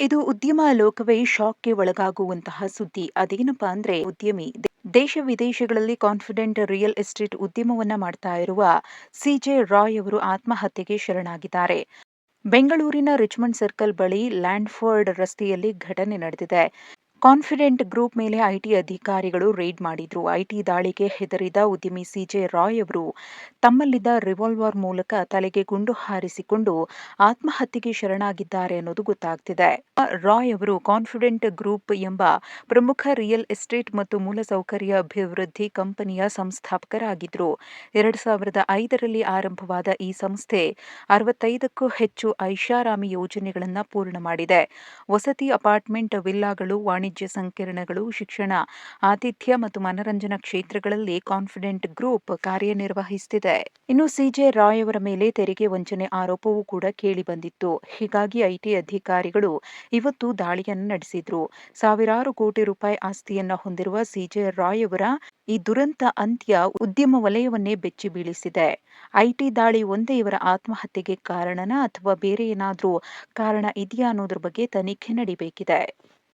ಇದು ಉದ್ಯಮ ಲೋಕವೇ ಶಾಕ್ಗೆ ಒಳಗಾಗುವಂತಹ ಸುದ್ದಿ. ಅದೇನಪ್ಪಾ ಅಂದ್ರೆ ಉದ್ಯಮಿ ದೇಶ ವಿದೇಶಗಳಲ್ಲಿ ಕಾನ್ಫಿಡೆಂಟ್ ರಿಯಲ್ ಎಸ್ಟೇಟ್ ಉದ್ಯಮವನ್ನ ಮಾಡ್ತಾ ಇರುವ ಸಿಜೆ ರಾಯ್ ಅವರು ಆತ್ಮಹತ್ಯೆಗೆ ಶರಣಾಗಿದ್ದಾರೆ. ಬೆಂಗಳೂರಿನ ರಿಚ್ಮಂಡ್ ಸರ್ಕಲ್ ಬಳಿ ಲ್ಯಾಂಡ್ಫೋರ್ಡ್ ರಸ್ತೆಯಲ್ಲಿ ಘಟನೆ ನಡೆದಿದೆ. ಕಾನ್ಫಿಡೆಂಟ್ ಗ್ರೂಪ್ ಮೇಲೆ ಐಟಿ ಅಧಿಕಾರಿಗಳು ರೇಡ್ ಮಾಡಿದ್ರು. ಐಟಿ ದಾಳಿಗೆ ಹೆದರಿದ ಉದ್ಯಮಿ ಸಿಜೆ ರಾಯ್ ಅವರು ತಮ್ಮಲ್ಲಿದ್ದ ರಿವಾಲ್ವರ್ ಮೂಲಕ ತಲೆಗೆ ಗುಂಡು ಹಾರಿಸಿಕೊಂಡು ಆತ್ಮಹತ್ಯೆಗೆ ಶರಣಾಗಿದ್ದಾರೆ ಅನ್ನೋದು ಗೊತ್ತಾಗ್ತಿದೆ. ರಾಯ್ ಅವರು ಕಾನ್ಫಿಡೆಂಟ್ ಗ್ರೂಪ್ ಎಂಬ ಪ್ರಮುಖ ರಿಯಲ್ ಎಸ್ಟೇಟ್ ಮತ್ತು ಮೂಲಸೌಕರ್ಯ ಅಭಿವೃದ್ಧಿ ಕಂಪನಿಯ ಸಂಸ್ಥಾಪಕರಾಗಿದ್ರು. ಎರಡ್ ಸಾವಿರದ ಐದರಲ್ಲಿ ಆರಂಭವಾದ ಈ ಸಂಸ್ಥೆ ಅರವತ್ತೈದಕ್ಕೂ ಹೆಚ್ಚು ಐಷಾರಾಮಿ ಯೋಜನೆಗಳನ್ನು ಪೂರ್ಣ ಮಾಡಿದೆ. ವಸತಿ ಅಪಾರ್ಟ್ಮೆಂಟ್ ವಿಲ್ಲಾಗಳು, ವಾಣಿಜ್ಯ ಸಂಕೀರ್ಣಗಳು, ಶಿಕ್ಷಣ, ಆತಿಥ್ಯ ಮತ್ತು ಮನರಂಜನಾ ಕ್ಷೇತ್ರಗಳಲ್ಲಿ ಕಾನ್ಫಿಡೆಂಟ್ ಗ್ರೂಪ್ ಕಾರ್ಯನಿರ್ವಹಿಸುತ್ತಿದೆ ಇನ್ನು ಸಿಜೆ ರಾಯ್ ಅವರ ಮೇಲೆ ತೆರಿಗೆ ವಂಚನೆ ಆರೋಪವೂ ಕೂಡ ಕೇಳಿಬಂದಿತ್ತು ಹೀಗಾಗಿ ಐಟಿ ಅಧಿಕಾರಿಗಳು ಇವತ್ತು ದಾಳಿಯನ್ನು ನಡೆಸಿದ್ರು. ಸಾವಿರಾರು ಕೋಟಿ ರೂಪಾಯಿ ಆಸ್ತಿಯನ್ನ ಹೊಂದಿರುವ ಸಿಜೆ ರಾಯ್ ಅವರ ಈ ದುರಂತ ಅಂತ್ಯ ಉದ್ಯಮ ವಲಯವನ್ನೇ ಬೆಚ್ಚಿ ಬೀಳಿಸಿದೆ. ಐಟಿ ದಾಳಿ ಒಂದೇ ಇವರ ಆತ್ಮಹತ್ಯೆಗೆ ಕಾರಣನ ಅಥವಾ ಬೇರೆ ಏನಾದರೂ ಕಾರಣ ಇದೆಯಾ ಅನ್ನೋದ್ರ ಬಗ್ಗೆ ತನಿಖೆ ನಡಿಬೇಕಿದೆ.